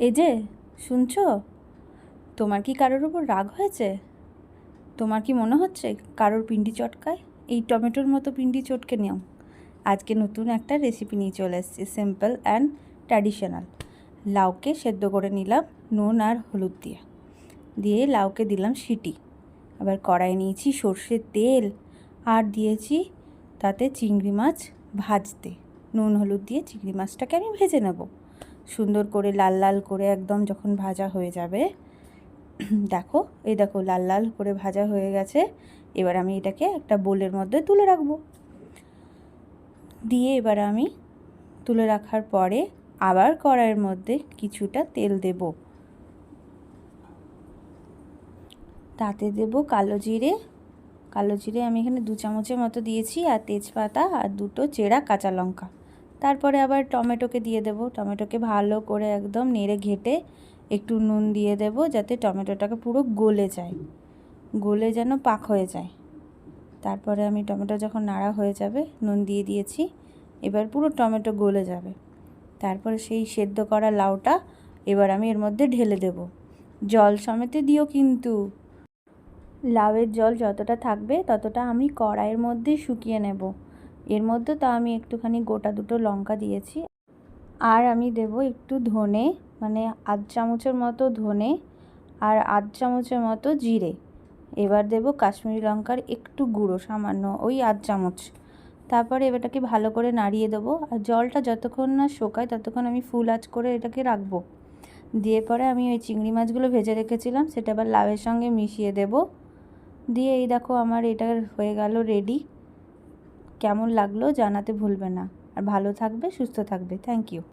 এই যে, শুনছো? তোমার কি কারোর ওপর রাগ হয়েছে? তোমার কি মনে হচ্ছে কারোর পিন্ডি চটকায়? এই টমেটোর মতো পিন্ডি চটকে নিও। আজকে নতুন একটা রেসিপি নিয়ে চলে এসেছি সিম্পল অ্যান্ড ট্র্যাডিশনাল লাউকে সেদ্ধ করে নিলাম নুন আর হলুদ দিয়ে। দিয়ে লাউকে দিলাম সিটি। আবার কড়াই নিয়েছি সর্ষের তেল আর দিয়েছি তাতে চিংড়ি মাছ ভাজতে। নুন হলুদ দিয়ে চিংড়ি মাছটাকে আমি ভেজে নেব। সুন্দর করে লাল লাল করে একদম যখন ভাজা হয়ে যাবে, দেখো, এই দেখো লাল লাল করে ভাজা হয়ে গেছে, এবার আমি এটাকে একটা বোলের মধ্যে তুলে রাখব। দিয়ে এবার আমি তুলে রাখার পরে আবার কড়াইয়ের মধ্যে কিছুটা তেল দেব। তাতে দেব কালো জিরে কালো জিরে আমি এখানে দু চামচের মতো দিয়েছি, আর তেজপাতা, আর দুটো চেরা কাঁচা লঙ্কা। তারপরে আবার টমেটোকে দিয়ে দেব। টমেটোকে ভালো করে একদম নেড়ে ঘেটে একটু নুন দিয়ে দেব যাতে টমেটোটাকে পুরো গলে যায়। গলে যেন পাক হয়ে যায়। তারপরে আমি টমেটো যখন নাড়া হয়ে যাবে, নুন দিয়ে দিয়েছি, এবার পুরো টমেটো গলে যাবে। তারপরে সেই সেদ্ধ করা লাউটা এবার আমি এর মধ্যে ঢেলে দেব। জল সমেতে দিও কিন্তু। লাউয়ের জল যতটা থাকবে ততটা আমি কড়াইয়ের মধ্যে শুকিয়ে নেব। এর মধ্যে তো আমি একটুখানি গোটা দুটো লঙ্কা দিয়েছি। আর আমি দেব একটু ধনে মানে আধ চামচের মতো ধনে আর আধ চামচের মতো জিরে। এবার দেব কাশ্মীরি লঙ্কার একটু গুঁড়ো, সামান্য ওই আধ চামচ। তারপরে এবারটাকে ভালো করে নাড়িয়ে দেবো আর জলটা যতক্ষণ না শোকায় ততক্ষণ আমি ফুল আঁচ করে এটাকে রাখব। দিয়ে পরে আমি ওই চিংড়ি মাছগুলো ভেজে রেখেছিলাম, সেটা আবার লাভের সঙ্গে মিশিয়ে দেব। দিয়ে এই দেখো আমার এটা হয়ে গেল রেডি কেমন লাগল জানাতে ভুলবে না। আর ভালো থাকবে সুস্থ থাকবে। Thank you